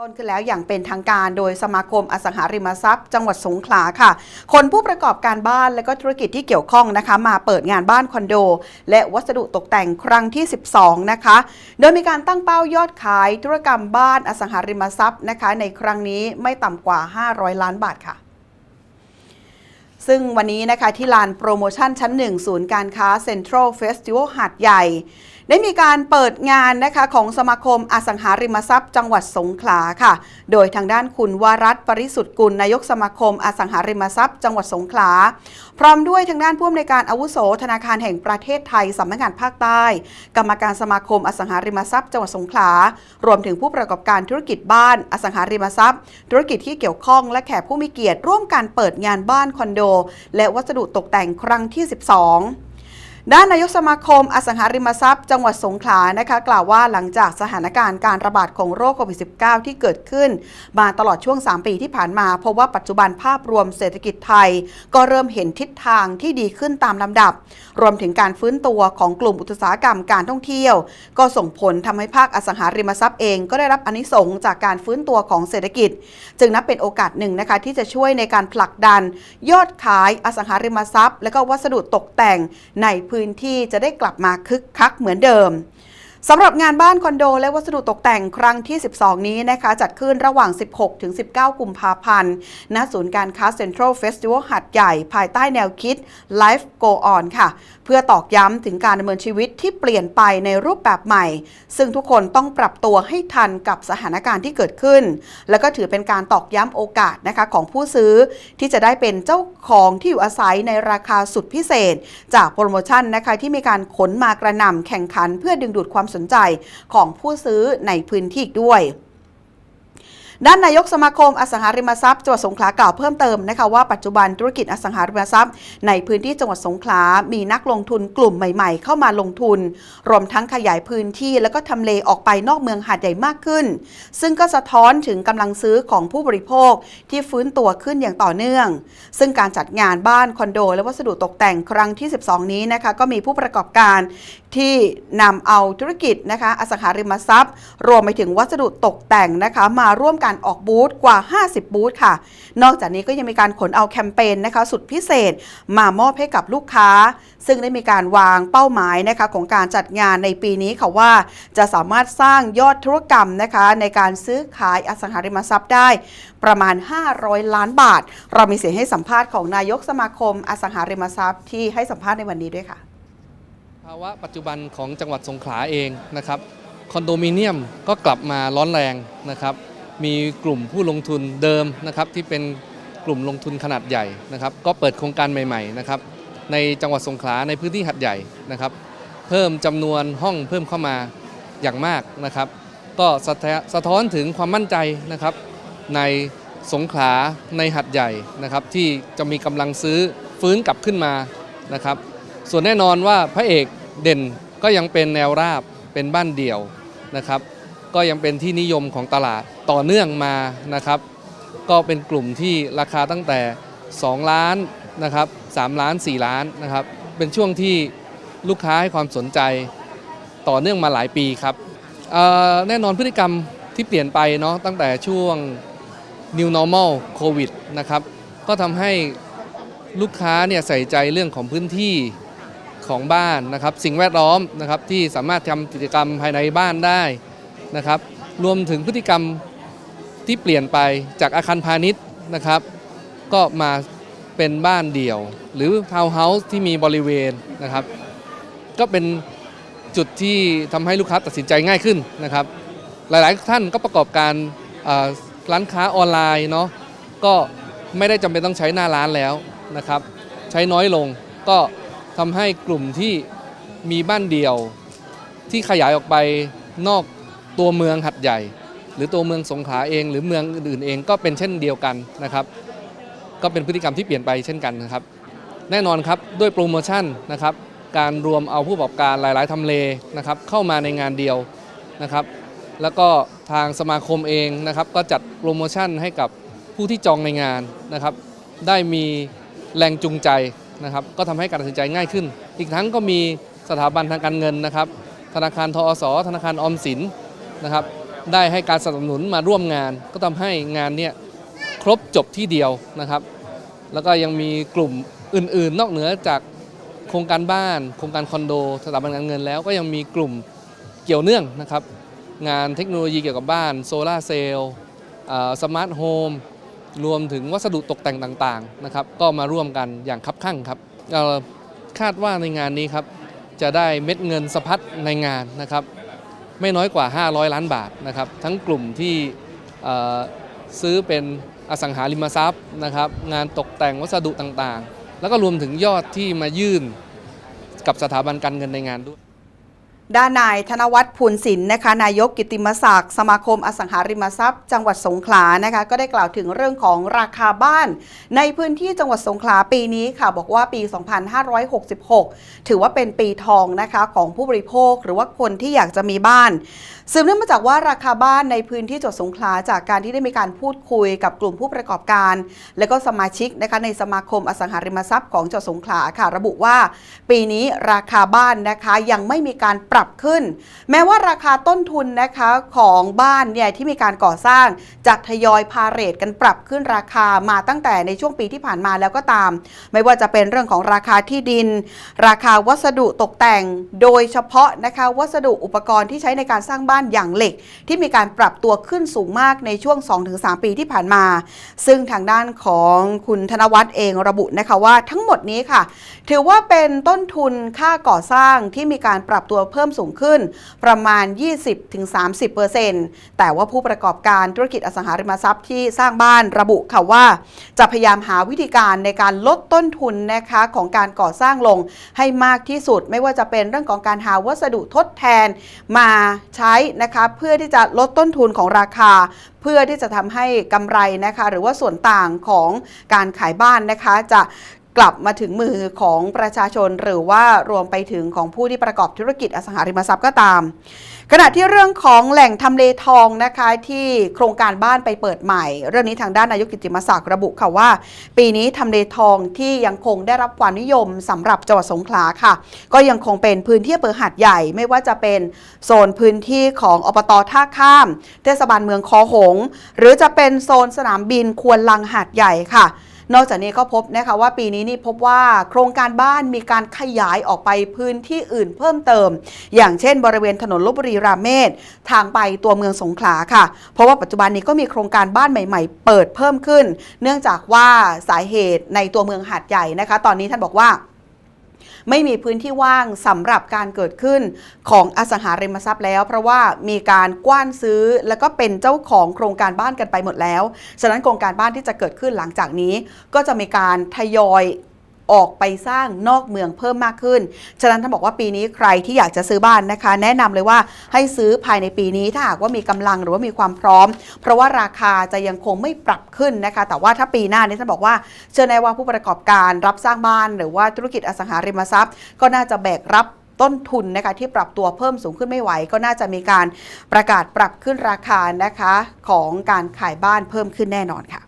ต้นขึ้นแล้วอย่างเป็นทางการโดยสมาคมอสังหาริมทรัพย์ จังหวัดสงขลาค่ะ คนผู้ประกอบการบ้านและก็ธุรกิจที่เกี่ยวข้องนะคะ มาเปิดงานบ้านคอนโด และวัสดุตกแต่งครั้งที่ 12 นะคะ โดยมีการตั้งเป้ายอดขายธุรกรรมบ้านอสังหาริมทรัพย์นะคะ ในครั้งนี้ไม่ต่ำกว่า 500 ล้านบาทค่ะซึ่งวันนี้นะคะที่ลานโปรโมชั่นชั้น 1 ศูนย์การค้าเซ็นทรัลเฟสติวัลหาดใหญ่ได้มีการเปิดงานนะคะของสมาคมอสังหาริมทรัพย์ จังหวัดสงขลาค่ะ โดยทางด้านคุณวรัตปริสุทธิ์กุลนายกสมาคมอสังหาริมทรัพย์ จังหวัดสงขลา พร้อมด้วยทางด้านผู้อำนวยการอาวุโสธนาคารแห่งประเทศไทยสำนักงานภาคใต้ กรรมการสมาคมอสังหาริมทรัพย์ จังหวัดสงขลา รวมถึงผู้ประกอบการธุรกิจบ้านอสังหาริมทรัพย์ ธุรกิจที่เกี่ยวข้องและแขกผู้มีเกียรติร่วมการเปิดงานบ้านคอนโด และวัสดุตกแต่งครั้งที่ 12 ด้านนายกสมาคมอสังหาริมทรัพย์จังหวัดสงขลานะคะกล่าวว่าหลังจากสถานการณ์การระบาดของโรคโควิด -19 ที่เกิดขึ้น มาตลอดช่วง 3 ปีที่ผ่านมาพบว่าปัจจุบันภาพรวมเศรษฐกิจไทย ก็เริ่มเห็นทิศทางที่ดีขึ้นตามลำดับ รวมถึงการฟื้นตัวของกลุ่มอุตสาหกรรมการท่องเที่ยว ก็ส่งผลทำให้ภาคอสังหาริมทรัพย์เองก็ได้รับอนิสงจากการฟื้นตัวของเศรษฐกิจ จึงนับเป็นโอกาสหนึ่งนะคะที่จะช่วยในการผลักดัน ยอดขายอสังหาริมทรัพย์ และก็วัสดุตกแต่งในพื้นที่จะได้กลับมาคึกคักเหมือนเดิม สำหรับงานบ้านคอนโด และวัสดุตกแต่งครั้งที่ 12 นี้นะคะ จัดขึ้นระหว่าง 16 ถึง 19 กุมภาพันธ์ ณ ศูนย์การค้าเซ็นทรัลเฟสติวัลหัดใหญ่ ภายใต้แนวคิด Life Go On ค่ะ เพื่อตอกย้ำถึงการดำเนินชีวิตที่เปลี่ยนไปในรูปแบบใหม่ ซึ่งทุกคนต้องปรับตัวให้ทันกับสถานการณ์ที่เกิดขึ้น แล้วก็ถือเป็นการตอกย้ำโอกาสนะคะของผู้ซื้อ ที่จะได้เป็นเจ้าของที่อยู่อาศัยในราคาสุดพิเศษ จากโปรโมชั่นนะคะที่มีการขนมากระหน่ำแข่งขันเพื่อดึงดูดความสนใจของผู้ซื้อในพื้นที่อีกด้วย ด้านนายกสมาคมอสังหาริมทรัพย์จังหวัดสงขลากล่าวเพิ่มเติมนะคะว่าปัจจุบันธุรกิจอสังหาริมทรัพย์ ในพื้นที่จังหวัดสงขลา มีนักลงทุนกลุ่มใหม่ๆ เข้ามาลงทุน รวมทั้งขยายพื้นที่แล้วก็ทำเลออกไปนอกเมืองหาดใหญ่มากขึ้น ซึ่งก็สะท้อนถึงกำลังซื้อของผู้บริโภคที่ฟื้นตัวขึ้นอย่างต่อเนื่อง ซึ่งการจัดงานบ้านคอนโด และวัสดุตกแต่งครั้งที่ 12 นี้นะคะก็มีผู้ประกอบการที่นำเอาธุรกิจนะคะอสังหาริมทรัพย์ รวมไปถึงวัสดุตกแต่งนะคะมาร่วมกันารออกบูธกว่า 50 บูธค่ะ นอกจากนี้ก็ยังมีการขนเอาแคมเปญนะคะ สุดพิเศษมามอบให้กับลูกค้า ซึ่งได้มีการวางเป้าหมายนะคะของการจัดงานในปีนี้ค่ะว่า จะสามารถสร้างยอดธุรกรรมนะคะ ในการซื้อขายอสังหาริมทรัพย์ได้ ประมาณ 500 ล้านบาท เรามีเสียงให้สัมภาษณ์ของนายกสมาคมอสังหาริมทรัพย์ที่ให้สัมภาษณ์ในวันนี้ด้วยค่ะ ภาวะปัจจุบันของจังหวัดสงขลาเองนะครับคอนโดมิเนียมก็กลับมาร้อนแรงนะครับ มีกลุ่มผู้ลงทุนเดิมนะครับที่เป็นกลุ่มลงทุนขนาดใหญ่นะครับก็เปิดโครงการใหม่ๆนะครับในจังหวัดสงขลาในพื้นที่หัดใหญ่นะครับ เพิ่มจำนวนห้องเพิ่มเข้ามาอย่างมากนะครับ ก็สะท้าสะท้อนถึงความมั่นใจนะครับในสงขลาในหัดใหญ่นะครับที่จะมีกำลังซื้อฟื้นกลับขึ้นมานะครับ ส่วนแน่นอนว่าพระเอกเด่นก็ยังเป็นแนวราบเป็นบ้านเดี่ยวนะครับ ก็ยังเป็นที่นิยมของตลาดต่อเนื่องมานะครับ ก็เป็นกลุ่มที่ราคาตั้งแต่ 2 ล้านนะครับ3ล้าน 4 ล้านนะครับ เป็นช่วงที่ลูกค้าให้ความสนใจต่อเนื่องมาหลายปีครับแน่นอนพฤติกรรมที่เปลี่ยนไปเนาะตั้งแต่ช่วง New Normal โควิดนะครับก็ทำให้ลูกค้าเนี่ยใส่ใจเรื่องของพื้นที่ของบ้านนะครับ สิ่งแวดล้อมนะครับที่สามารถทำกิจกรรมภายในบ้านได้ นะครับ รวมถึงพฤติกรรมที่เปลี่ยนไปจากอาคารพาณิชย์นะครับ ก็มาเป็นบ้านเดี่ยว หรือทาวน์เฮาส์ที่มีบริเวณนะครับ ก็เป็นจุดที่ทำให้ลูกค้าตัดสินใจง่ายขึ้นนะครับ หลายๆท่านก็ประกอบการร้านค้าออนไลน์เนาะก็ไม่ได้จำเป็นต้องใช้หน้าร้านแล้วนะครับ ใช้น้อยลงก็ทำให้กลุ่มที่มีบ้านเดี่ยวที่ขยายออกไปนอก ตัวเมืองหัดใหญ่ หรือตัวเมืองสงขลาเอง หรือเมืองอื่นเองก็เป็นเช่นเดียวกันนะครับ ก็เป็นพฤติกรรมที่เปลี่ยนไปเช่นกันนะครับ แน่นอนครับด้วยโปรโมชั่นนะครับการรวมเอาผู้ประกอบการหลาย ๆทำเลนะครับเข้ามาในงานเดียวนะครับแล้วก็ทางสมาคมเองนะครับก็จัดโปรโมชั่นให้กับผู้ที่จองในงานนะครับได้มีแรงจูงใจนะครับก็ทำให้การตัดสินใจง่ายขึ้น อีกทั้งก็มีสถาบันทางการเงินนะครับธนาคารทอสธนาคารออมสิน นะครับได้ให้การสนับสนุนมาร่วมงาน ก็ทำให้งานเนี่ยครบจบที่เดียวนะครับ แล้วก็ยังมีกลุ่มอื่นๆ นอกเหนือจากโครงการบ้าน โครงการคอนโดสถาบันการเงินแล้วก็ยังมีกลุ่มเกี่ยวเนื่องนะครับ งานเทคโนโลยีเกี่ยวกับบ้านโซลาร์เซลล์สมาร์ทโฮมรวมถึงวัสดุตกแต่งต่างๆนะครับ ก็มาร่วมกันอย่างคับคั่งครับคาดว่าในงานนี้ครับจะได้เม็ดเงินสะพัดในงานนะครับ ไม่น้อยกว่า 500 ล้านบาทนะครับทั้งกลุ่มที่ซื้อเป็นอสังหาริมทรัพย์นะครับงานตกแต่งวัสดุต่างๆ แล้วก็รวมถึงยอดที่มายื่นกับสถาบันการเงินในงานด้วย ด้านนายธนวัฒน์ภูลศิลป์นะคะนายกกิตติมศักดิ์สมาคมอสังหาริมทรัพย์ จังหวัดสงขลานะคะก็ได้กล่าวถึงเรื่องของราคาบ้าน ในพื้นที่จังหวัดสงขลาปีนี้ค่ะ บอกว่าปี 2566 ถือว่าเป็นปีทองนะคะของผู้บริโภคหรือว่าคนที่อยากจะมีบ้านสืบเนื่องมาจากว่าราคาบ้านในพื้นที่จังหวัดสงขลาจากการที่ได้มีการพูดคุยกับกลุ่มผู้ประกอบการ และก็สมาชิกนะคะในสมาคมอสังหาริมทรัพย์ของจังหวัดสงขลาค่ะ ระบุว่า ปีนี้ราคาบ้านนะคะยังไม่มีการปรับขึ้น แม้ว่าราคาต้นทุนนะคะของบ้านเนี่ยที่มีการก่อสร้างจะทยอยพาเรทกันปรับขึ้นราคามาตั้งแต่ในช่วงปีที่ผ่านมาแล้วก็ตาม ไม่ว่าจะเป็นเรื่องของราคาที่ดิน ราคาวัสดุตกแต่ง โดยเฉพาะนะคะวัสดุอุปกรณ์ที่ใช้ในการสร้างบ้านอย่างเหล็ก ที่มีการปรับตัวขึ้นสูงมากในช่วง 2-3 ปีที่ผ่านมา ซึ่งทางด้านของคุณธนวัฒน์เองระบุนะคะว่าทั้งหมดนี้ค่ะ ถือว่าเป็นต้นทุนค่าก่อสร้างที่มีการปรับตัวเพิ่มสูงขึ้น ประมาณ 20-30%แต่ว่าผู้ประกอบการธุรกิจอสังหาริมทรัพย์ที่สร้างบ้านระบุค่ะว่า จะพยายามหาวิธีการในการลดต้นทุนนะคะของการก่อสร้างลงให้มากที่สุด ไม่ว่าจะเป็นเรื่องของการหาวัสดุทดแทนมาใช้นะคะเพื่อที่จะลดต้นทุนของราคา เพื่อที่จะทำให้กำไรนะคะหรือว่าส่วนต่างของการขายบ้านนะคะจะ กลับมาถึงมือของประชาชนหรือว่ารวมไปถึงของผู้ที่ประกอบธุรกิจอสังหาริมทรัพย์ก็ตาม ขณะที่เรื่องของแหล่งทำเลทองนะคะที่โครงการบ้านไปเปิดใหม่ เรื่องนี้ทางด้านนายกกิติมศักดิ์ระบุค่ะว่า ปีนี้ทำเลทองที่ยังคงได้รับความนิยมสำหรับจังหวัดสงขลาค่ะ ก็ยังคงเป็นพื้นที่อำเภอหาดใหญ่ ไม่ว่าจะเป็นโซนพื้นที่ของอบตท่าข้าม เทศบาลเมืองคอหง หรือจะเป็นโซนสนามบินควนลังหาดใหญ่ค่ะ นอกจากนี้ก็พบนะคะว่าปีนี้นี่พบว่าโครงการบ้านมีการขยายออกไปพื้นที่อื่นเพิ่มเติม อย่างเช่น บริเวณถนนลบบุรีรามเมศทางไปตัวเมืองสงขลาค่ะ เพราะว่าปัจจุบันนี้ก็มีโครงการบ้านใหม่ ๆ เปิดเพิ่มขึ้น เนื่องจากว่าสาเหตุในตัวเมืองหาดใหญ่นะคะ ตอนนี้ท่านบอกว่า ไม่มีพื้นที่ว่างสำหรับการเกิดขึ้นของอสังหาริมทรัพย์แล้ว เพราะว่ามีการกว้านซื้อแล้วก็เป็นเจ้าของโครงการบ้านกันไปหมดแล้ว ฉะนั้นโครงการบ้านที่จะเกิดขึ้นหลังจากนี้ ก็จะมีการทยอย ออกไปสร้างนอกเมืองเพิ่มมากขึ้น ฉะนั้นท่านบอกว่าปีนี้ใครที่อยากจะซื้อบ้านนะคะ แนะนำเลยว่าให้ซื้อภายในปีนี้ถ้าหากว่ามีกำลังหรือว่ามีความพร้อม เพราะว่าราคาจะยังคงไม่ปรับขึ้นนะคะ แต่ว่าถ้าปีหน้านี้ท่านบอกว่าเชื่อแน่ว่าผู้ประกอบการรับสร้างบ้าน หรือว่าธุรกิจอสังหาริมทรัพย์ ก็น่าจะแบกรับต้นทุนนะคะที่ปรับตัวเพิ่มสูงขึ้นไม่ไหว ก็น่าจะมีการประกาศปรับขึ้นราคานะคะของการขายบ้านเพิ่มขึ้นแน่นอนค่ะ